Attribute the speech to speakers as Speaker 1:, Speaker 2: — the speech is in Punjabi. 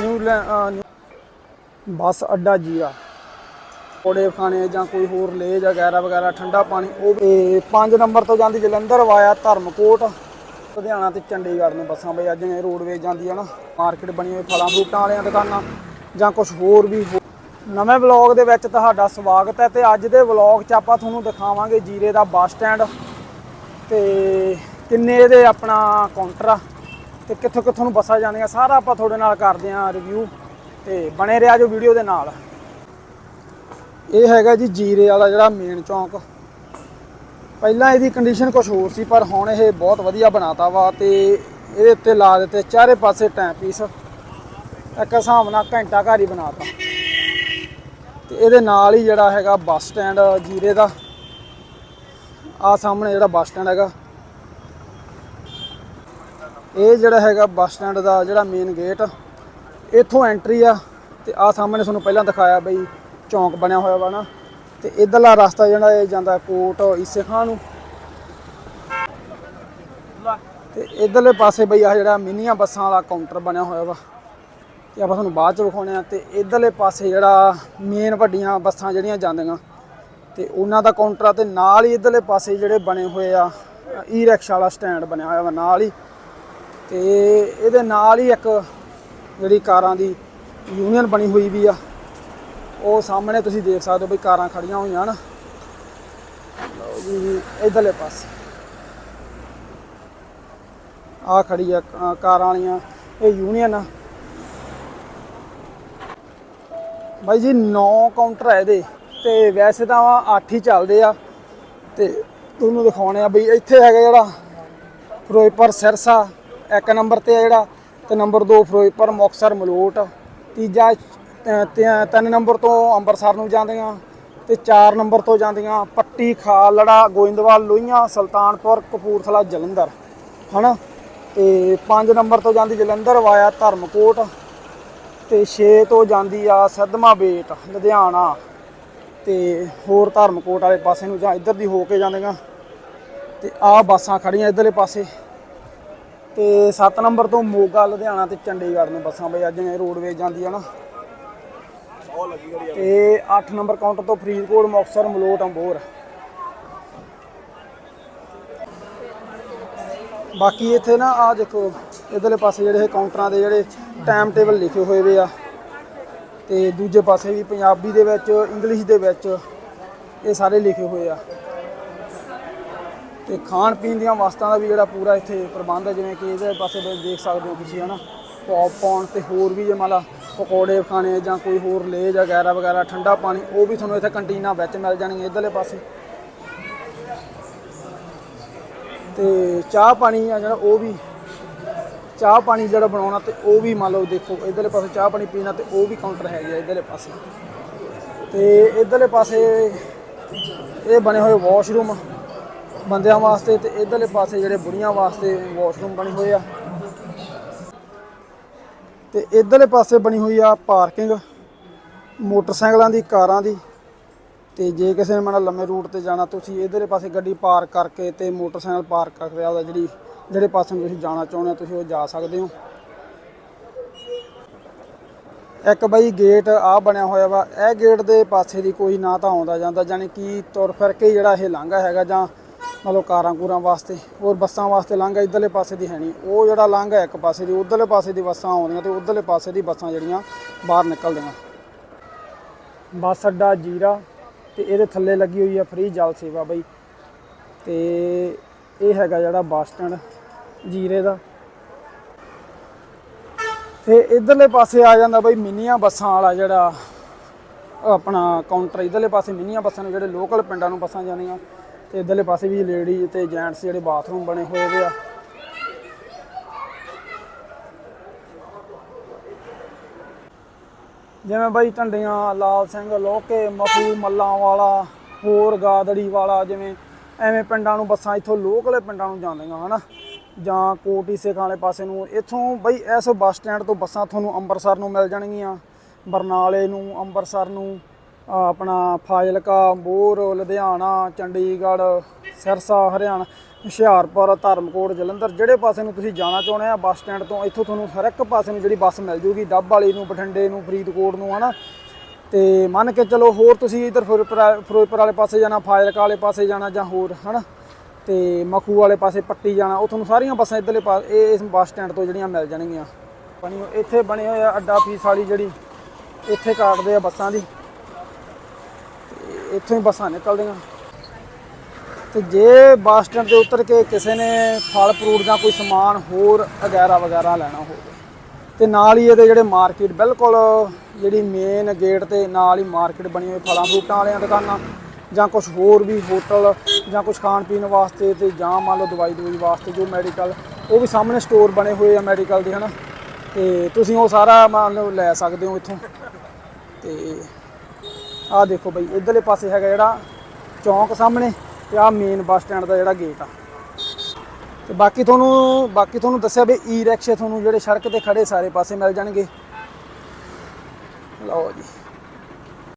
Speaker 1: ਨਿਊ ਬੱਸ ਅੱਡਾ ਜੀਰਾ। ਕੋੜੇ ਖਾਣੇ ਜਾਂ ਕੋਈ ਹੋਰ ਲੇਜ ਵਗੈਰਾ ਵਗੈਰਾ, ਠੰਡਾ ਪਾਣੀ, ਉਹ ਵੀ। 5 ਨੰਬਰ ਤੋਂ ਜਾਂਦੀ ਜਲੰਧਰ ਵਾਇਆ ਧਰਮਕੋਟ। ਲੁਧਿਆਣਾ ਤੇ ਚੰਡੀਗੜ੍ਹ ਨੂੰ ਬੱਸਾਂ ਬਈ ਅੱਜ ਜਿਵੇਂ ਰੋਡਵੇਜ ਜਾਂਦੀ ਹੈ ਨਾ। ਮਾਰਕੀਟ ਬਣੀ ਹੋਈ, ਫਲਾਂ ਫਰੂਟਾਂ ਵਾਲੀਆਂ ਦੁਕਾਨਾਂ ਜਾਂ ਕੁਝ ਹੋਰ ਵੀ ਹੋ- ਨਵੇਂ ਵਲੌਗ ਦੇ ਵਿੱਚ ਤੁਹਾਡਾ ਸਵਾਗਤ ਹੈ ਤੇ ਅੱਜ ਦੇ ਵਲੌਗ 'ਚ ਆਪਾਂ ਤੁਹਾਨੂੰ ਦਿਖਾਵਾਂਗੇ ਜੀਰੇ ਦਾ ਬੱਸ ਸਟੈਂਡ ਤੇ ਕਿੰਨੇ ਇਹਦੇ ਆਪਣਾ ਕਾਊਂਟਰ ਆ। ਤੇ ਕਿੱਥੋਂ ਕਿੱਥੋਂ ਨੂੰ ਬੱਸਾਂ ਜਾਂਦੀਆਂ ਸਾਰਾ ਆਪਾਂ ਤੁਹਾਡੇ ਨਾਲ ਕਰਦੇ ਆਂ ਰਿਵਿਊ ਤੇ ਬਣੇ ਰਿਹਾ ਜੋ ਵੀਡੀਓ ਦੇ ਨਾਲ। ਇਹ ਹੈਗਾ ਜੀ ਜੀਰੇ ਵਾਲਾ ਜਿਹੜਾ ਮੇਨ ਚੌਂਕ। ਪਹਿਲਾਂ ਇਹਦੀ ਕੰਡੀਸ਼ਨ ਕੁਝ ਹੋਰ ਸੀ, ਪਰ ਹੁਣ ਇਹ ਬਹੁਤ ਵਧੀਆ ਬਣਾਤਾ ਵਾ ਤੇ ਇਹਦੇ ਉੱਤੇ ਲਾ ਦਿੱਤੇ ਚਾਰੇ ਪਾਸੇ ਟਾਈਮ ਪੀਸ ਇੱਕ ਹਿਸਾਬ ਨਾਲ ਘੰਟਾ ਘਰ ਹੀ ਬਣਾਤਾ। ਤੇ ਇਹਦੇ ਨਾਲ ਹੀ ਜਿਹੜਾ ਹੈਗਾ ਬੱਸ ਸਟੈਂਡ ਜੀਰੇ ਦਾ। ਆ ਸਾਹਮਣੇ ਜਿਹੜਾ ਬੱਸ ਸਟੈਂਡ ਹੈਗਾ। ਇਹ ਜਿਹੜਾ ਹੈਗਾ ਬੱਸ ਸਟੈਂਡ ਦਾ ਜਿਹੜਾ ਮੇਨ ਗੇਟ ਇੱਥੋਂ ਐਂਟਰੀ ਆ, ਤੇ ਆ ਸਾਹਮਣੇ ਤੁਹਾਨੂੰ ਪਹਿਲਾਂ ਦਿਖਾਇਆ ਬਈ ਚੌਂਕ ਬਣਿਆ ਹੋਇਆ ਵਾ ਨਾ, ਤੇ ਇਧਰਲਾ ਰਸਤਾ ਜਿਹੜਾ ਇਹ ਜਾਂਦਾ ਕੋਟ ਈਸੇ ਖਾਂ ਨੂੰ। ਤੇ ਇਧਰਲੇ ਪਾਸੇ ਬਈ ਆ ਜਿਹੜਾ ਮਿੰਨੀਆਂ ਬੱਸਾਂ ਵਾਲਾ ਕਾਊਂਟਰ ਬਣਿਆ ਹੋਇਆ ਵਾ, ਤੇ ਆਪਾਂ ਤੁਹਾਨੂੰ ਬਾਅਦ ਚ ਵਿਖਾਉਣੇ ਆ, ਤੇ ਇਧਰਲੇ ਪਾਸੇ ਜਿਹੜਾ ਮੇਨ ਵੱਡੀਆਂ ਬੱਸਾਂ ਜਿਹੜੀਆਂ ਜਾਂਦੀਆਂ, ਤੇ ਉਹਨਾਂ ਦਾ ਕਾਊਂਟਰ ਆ, ਤੇ ਨਾਲ ਹੀ ਇਧਰਲੇ ਪਾਸੇ ਜਿਹੜੇ ਬਣੇ ਹੋਏ ਆ ਈ ਰਿਕਸ਼ਾ ਵਾਲਾ ਸਟੈਂਡ ਬਣਿਆ ਹੋਇਆ ਵਾ, ਨਾਲ ਹੀ। ਤੇ ਇਹਦੇ ਨਾਲ ਹੀ ਇੱਕ ਜਿਹੜੀ ਕਾਰਾਂ ਦੀ ਯੂਨੀਅਨ ਬਣੀ ਹੋਈ ਵੀ ਆ। ਉਹ ਸਾਹਮਣੇ ਤੁਸੀਂ ਦੇਖ ਸਕਦੇ ਹੋ ਵੀ ਕਾਰਾਂ ਖੜੀਆਂ ਹੋਈਆਂ ਹਨ। ਲਓ ਜੀ, ਇਧਰਲੇ ਪਾਸੇ। ਆ ਖੜੀ ਆ ਕਾਰਾਂ ਵਾਲੀਆਂ, ਇਹ ਯੂਨੀਅਨ ਆ। ਬਾਈ ਜੀ 9 ਕਾਊਂਟਰ ਆ ਇਹਦੇ। ਤੇ ਵੈਸੇ ਤਾਂ 8 ਹੀ ਚੱਲਦੇ ਆ। ਤੇ ਤੁਹਾਨੂੰ ਦਿਖਾਉਣੇ ਆ ਬਈ ਇੱਥੇ ਹੈਗਾ ਜਿਹੜਾ ਫਿਰੋਜ਼ਪੁਰ ਸਿਰਸਾ। ਇੱਕ ਨੰਬਰ ਤੇ ਆ ਜਿਹੜਾ ਤੇ ਨੰਬਰ 2 ਫਿਰੋਜ਼ਪੁਰ, ਮੁਕਤਸਰ, ਮਲੋਟ। ਤੀਜਾ ਤ- ਤਿੰਨ ਨੰਬਰ ਤੋਂ ਅੰਮ੍ਰਿਤਸਰ ਨੂੰ ਜਾਂਦੀਆਂ ਤੇ 4 ਨੰਬਰ ਤੋਂ ਜਾਂਦੀਆਂ ਪੱਟੀ ਖਾਲੜਾ ਗੋਇੰਦਵਾਲ, ਲੋਹੀਆਂ, ਸੁਲਤਾਨਪੁਰ, ਕਪੂਰਥਲਾ, ਜਲੰਧਰ। ਹਨਾ? ਤੇ 5 ਨੰਬਰ ਤੋਂ ਜਾਂਦੀ ਜਲੰਧਰ ਵਾਇਆ ਧਰਮਕੋਟ ਤੇ 6 ਤੋਂ ਜਾਂਦੀ ਆ ਸਦਮਾ ਬੇਟ, ਲੁਧਿਆਣਾ। ਤੇ ਹੋਰ ਧਰਮਕੋਟ ਵਾਲੇ ਪਾਸੇ ਨੂੰ ਜਾਂ ਇੱਧਰ ਦੀ ਹੋ ਕੇ ਜਾਂਦੀਆਂ ਤੇ ਆਹ ਬੱਸਾਂ ਖੜੀਆਂ ਇੱਧਰਲੇ ਪਾਸੇ। ਤੇ 7 ਨੰਬਰ ਤੋਂ ਮੋਗਾ, ਲੁਧਿਆਣਾ ਤੇ ਚੰਡੀਗੜ੍ਹ ਨੂੰ ਬੱਸਾਂ ਬਈ, ਅੱਜ ਜਿਵੇਂ ਰੋਡਵੇਜ ਜਾਂਦੀ ਆ ਨਾ। ਤੇ 8 ਨੰਬਰ ਕਾਊਂਟਰ ਤੋਂ ਫਰੀਦਕੋਟ, ਮੁਕਤਸਰ, ਮਲੋਟ, ਅੰਬੋਰ। ਬਾਕੀ ਇੱਥੇ ਨਾ ਆ ਦੇਖੋ, ਇਧਰਲੇ ਪਾਸੇ ਜਿਹੜੇ ਕਾਊਂਟਰਾਂ ਦੇ ਜਿਹੜੇ ਟਾਈਮ ਟੇਬਲ ਲਿਖੇ ਹੋਏ ਵੇ ਆ। ਤੇ ਦੂਜੇ ਪਾਸੇ ਵੀ ਪੰਜਾਬੀ ਦੇ ਵਿੱਚ ਇੰਗਲਿਸ਼ ਦੇ ਵਿੱਚ ਇਹ ਸਾਰੇ ਲਿਖੇ ਹੋਏ ਆ। ਤੇ ਖਾਣ ਪੀਣ ਦੀਆਂ ਵਸਤਾਂ ਦਾ ਵੀ ਜਿਹੜਾ ਪੂਰਾ ਇੱਥੇ ਪ੍ਰਬੰਧ ਹੈ, ਜਿਵੇਂ ਕਿ ਇਹਦੇ ਪਾਸੇ ਦੇਖ ਸਕਦੇ ਹੋ ਤੁਸੀਂ, ਹਨਾ? ਪੌਪਕੌਰਨ ਤੇ ਹੋਰ ਵੀ ਜੇ ਮੰਨ ਲਾ ਪਕੌੜੇ ਖਾਣੇ ਜਾਂ ਕੋਈ ਹੋਰ ਲੇਜ ਵਗੈਰਾ ਵਗੈਰਾ, ਠੰਡਾ ਪਾਣੀ, ਉਹ ਵੀ ਤੁਹਾਨੂੰ ਇੱਥੇ ਕੰਟੀਨਾਂ ਵਿੱਚ ਮਿਲ ਜਾਣਗੇ ਇਧਰਲੇ ਪਾਸੇ। ਤੇ ਚਾਹ ਪਾਣੀ ਆ ਜਿਹੜਾ, ਉਹ ਵੀ, ਚਾਹ ਪਾਣੀ ਜਿਹੜਾ ਬਣਾਉਣਾ ਤੇ ਉਹ ਵੀ ਮੰਨ ਲਓ ਦੇਖੋ, ਇਧਰਲੇ ਪਾਸੇ ਚਾਹ ਪਾਣੀ ਪੀਣਾ ਤੇ ਉਹ ਵੀ ਕਾਊਂਟਰ ਹੈਗੇ ਆ ਇਧਰਲੇ ਪਾਸੇ। ਤੇ ਇਧਰਲੇ ਪਾਸੇ ਇਹ ਬਣੇ ਹੋਏ ਵਾਸ਼ਰੂਮ ਬੰਦਿਆਂ ਵਾਸਤੇ ਤੇ ਇਧਰਲੇ ਪਾਸੇ ਜਿਹੜੇ ਬੁੜੀਆਂ ਵਾਸਤੇ ਵਾਸ਼ਰੂਮ ਬਣੇ ਹੋਏ ਆ। ਤੇ ਇਧਰਲੇ ਪਾਸੇ ਬਣੀ ਹੋਈ ਆ ਪਾਰਕਿੰਗ ਮੋਟਰਸਾਈਕਲਾਂ ਦੀ, ਕਾਰਾਂ ਦੀ। ਤੇ ਜੇ ਕਿਸੇ ਨੇ ਮਨ ਲੰਮੇ ਰੂਟ ਤੇ ਜਾਣਾ, ਤੁਸੀਂ ਇਧਰਲੇ ਪਾਸੇ ਗੱਡੀ ਪਾਰਕ ਕਰਕੇ ਤੇ ਮੋਟਰਸਾਈਕਲ ਪਾਰਕ ਕਰਕੇ ਆਪਦਾ ਜਿਹੜੀ, ਜਿਹੜੇ ਪਾਸੇ ਨੂੰ ਤੁਸੀਂ ਜਾਣਾ ਚਾਹੁੰਦੇ ਹੋ, ਤੁਸੀਂ ਉਹ ਜਾ ਸਕਦੇ ਹੋ। ਇੱਕ ਬਾਈ ਗੇਟ ਆ ਬਣਿਆ ਹੋਇਆ ਵਾ, ਇਹ ਗੇਟ ਦੇ ਪਾਸੇ ਦੀ ਕੋਈ ਨਾ ਤਾਂ ਆਉਂਦਾ ਜਾਂਦਾ ਜਾਨੀ ਕਿ ਤੁਰ ਫਿਰ ਕੇ ਜਿਹੜਾ ਇਹ ਲਾਂਘਾ ਹੈਗਾ ਜਾਂ ਮਤਲਬ ਕਾਰਾਂ ਕੂਰਾਂ ਵਾਸਤੇ, ਹੋਰ ਬੱਸਾਂ ਵਾਸਤੇ ਲਾਂਘਾ ਇਧਰਲੇ ਪਾਸੇ ਦੀ ਹੈ ਨਹੀਂ। ਉਹ ਜਿਹੜਾ ਲਾਂਘਾ ਇੱਕ ਪਾਸੇ ਦੀ, ਉਧਰਲੇ ਪਾਸੇ ਦੀ ਬੱਸਾਂ ਆਉਂਦੀਆਂ ਤੇ ਉਧਰਲੇ ਪਾਸੇ ਦੀ ਬੱਸਾਂ ਜਿਹੜੀਆਂ ਬਾਹਰ ਨਿਕਲਦੀਆਂ। ਬੱਸ ਅੱਡਾ ਜੀਰਾ ਤੇ ਇਹਦੇ ਥੱਲੇ ਲੱਗੀ ਹੋਈ ਆ ਫ੍ਰੀ ਜਲ ਸੇਵਾ ਬਈ। ਤੇ ਇਹ ਹੈਗਾ ਜਿਹੜਾ ਬੱਸ ਸਟੈਂਡ ਜੀਰੇ ਦਾ। ਤੇ ਇਧਰਲੇ ਪਾਸੇ ਆ ਜਾਂਦਾ ਬਈ ਮਿੰਨੀਆਂ ਬੱਸਾਂ ਵਾਲਾ ਜਿਹੜਾ ਆਪਣਾ ਕਾਊਂਟਰ ਇਧਰਲੇ ਪਾਸੇ ਮਿੰਨੀਆਂ ਬੱਸਾਂ ਨੂੰ ਜਿਹੜੇ ਲੋਕਲ ਪਿੰਡਾਂ ਨੂੰ ਬੱਸਾਂ ਜਾਂਦੀਆਂ। ਤੇ ਇਧਰਲੇ ਪਾਸੇ ਵੀ ਲੇਡੀਜ਼ ਤੇ ਜੈਂਟਸ ਜਿਹੜੇ ਬਾਥਰੂਮ ਬਣੇ ਹੋਏ ਵੇ ਆ। ਜਿਵੇਂ ਬਈ ਢੰਡੀਆਂ, ਲਾਲ ਸਿੰਘ, ਲੋਕੇ ਮਫੂ ਮੱਲਾਂ ਵਾਲਾ, ਹੋਰ ਗਾਦੜੀ ਵਾਲਾ, ਜਿਵੇਂ ਐਵੇਂ ਪਿੰਡਾਂ ਨੂੰ ਬੱਸਾਂ ਇੱਥੋਂ ਲੋਕਲੇ ਪਿੰਡਾਂ ਨੂੰ ਜਾਂਦੀਆਂ, ਹਨਾ? ਜਾਂ ਕੋਟੀ ਸੇਖਾਂ ਵਾਲੇ ਪਾਸੇ ਨੂੰ, ਇੱਥੋਂ ਬਈ ਇਸ ਬੱਸ ਸਟੈਂਡ ਤੋਂ ਬੱਸਾਂ ਤੁਹਾਨੂੰ ਅੰਮ੍ਰਿਤਸਰ ਨੂੰ ਮਿਲ ਜਾਣਗੀਆਂ, ਬਰਨਾਲੇ ਨੂੰ, ਅੰਮ੍ਰਿਤਸਰ ਨੂੰ ਆਪਣਾ ਫਾਜ਼ਿਲਕਾ ਮੋਰ ਲੁਧਿਆਣਾ, ਚੰਡੀਗੜ੍ਹ, ਸਿਰਸਾ, ਹਰਿਆਣਾ, ਹੁਸ਼ਿਆਰਪੁਰ, ਧਰਮਕੋਟ, ਜਲੰਧਰ, ਜਿਹੜੇ ਪਾਸੇ ਨੂੰ ਤੁਸੀਂ ਜਾਣਾ ਚਾਹੁੰਦੇ ਆ ਬੱਸ ਸਟੈਂਡ ਤੋਂ, ਇੱਥੋਂ ਤੁਹਾਨੂੰ ਹਰ ਇੱਕ ਪਾਸੇ ਨੂੰ ਜਿਹੜੀ ਬੱਸ ਮਿਲ ਜੂਗੀ, ਡੱਬ ਵਾਲੀ ਨੂੰ, ਬਠਿੰਡੇ ਨੂੰ, ਫਰੀਦਕੋਟ ਨੂੰ, ਹਨਾ? ਤੇ ਮੰਨ ਕੇ ਚਲੋ ਹੋਰ ਤੁਸੀਂ ਇਧਰ ਫਿਰੋਜ਼ਪੁਰ ਫਿਰੋਜ਼ਪੁਰ ਵਾਲੇ ਪਾਸੇ ਜਾਣਾ, ਫਾਜ਼ਿਲਕਾ ਵਾਲੇ ਪਾਸੇ ਜਾਣਾ ਜਾਂ ਹੋਰ, ਹਨਾ? ਤੇ ਮਖੂ ਵਾਲੇ ਪਾਸੇ ਪੱਟੀ ਜਾਣਾ, ਉਹ ਤੁਹਾਨੂੰ ਸਾਰੀਆਂ ਬੱਸਾਂ ਇਧਰਲੇ ਪਾਸ ਇਹ ਇਸ ਬੱਸ ਸਟੈਂਡ ਤੋਂ ਜਿਹੜੀਆਂ ਮਿਲ ਜਾਣਗੀਆਂ। ਬਣੀ ਇੱਥੇ ਬਣੇ ਹੋਏ ਆ ਅੱਡਾ ਫੀਸ ਵਾਲੀ ਜਿਹੜੀ, ਇੱਥੇ ਕਾਟਦੇ ਆ ਬੱਸਾਂ ਦੀ। ਇੱਥੋਂ ਹੀ ਬੱਸਾਂ ਨਿਕਲਦੀਆਂ। ਤੇ ਜੇ ਬੱਸ ਸਟੈਂਡ ਤੇ ਉਤਰ ਕੇ ਕਿਸੇ ਨੇ ਫਲ ਫਰੂਟ ਜਾਂ ਕੋਈ ਸਮਾਨ ਹੋਰ ਵਗੈਰਾ ਵਗੈਰਾ ਲੈਣਾ ਹੋਵੇ, ਤੇ ਨਾਲ ਹੀ ਇਹਦੇ ਜਿਹੜੇ ਮਾਰਕੀਟ ਬਿਲਕੁਲ ਜਿਹੜੀ ਮੇਨ ਗੇਟ ਤੇ ਨਾਲ ਹੀ ਮਾਰਕੀਟ ਬਣੀ ਹੋਈ ਫਲਾਂ ਫਰੂਟਾਂ ਵਾਲੀਆਂ ਦੁਕਾਨਾਂ, ਜਾਂ ਕੁਝ ਹੋਰ ਵੀ ਹੋਟਲ, ਜਾਂ ਕੁਝ ਖਾਣ ਪੀਣ ਵਾਸਤੇ ਤੇ ਜਾਂ ਮੰਨ ਲਓ ਦਵਾਈ ਦਵਾਈ ਵਾਸਤੇ ਜੋ ਮੈਡੀਕਲ ਉਹ ਵੀ ਸਾਹਮਣੇ ਸਟੋਰ ਬਣੇ ਹੋਏ ਆ ਮੈਡੀਕਲ ਦੇ, ਹਨਾ? ਤੇ ਤੁਸੀਂ ਉਹ ਸਾਰਾ ਮੰਨ ਲਓ ਲੈ ਸਕਦੇ ਹੋ ਇੱਥੋਂ। ਤੇ ਆਹ ਦੇਖੋ ਬਈ, ਇਧਰਲੇ ਪਾਸੇ ਹੈਗਾ ਜਿਹੜਾ ਚੌਂਕ ਸਾਹਮਣੇ ਤੇ ਆਹ ਮੇਨ ਬੱਸ ਸਟੈਂਡ ਦਾ ਜਿਹੜਾ ਗੇਟ ਆ। ਤੇ ਬਾਕੀ ਤੁਹਾਨੂੰ ਬਾਕੀ ਤੁਹਾਨੂੰ ਦੱਸਿਆ ਵੀ ਈ ਰਿਕਸ਼ੇ ਤੁਹਾਨੂੰ ਜਿਹੜੇ ਸੜਕ ਤੇ ਖੜੇ ਸਾਰੇ ਪਾਸੇ ਮਿਲ ਜਾਣਗੇ। ਲਓ ਜੀ।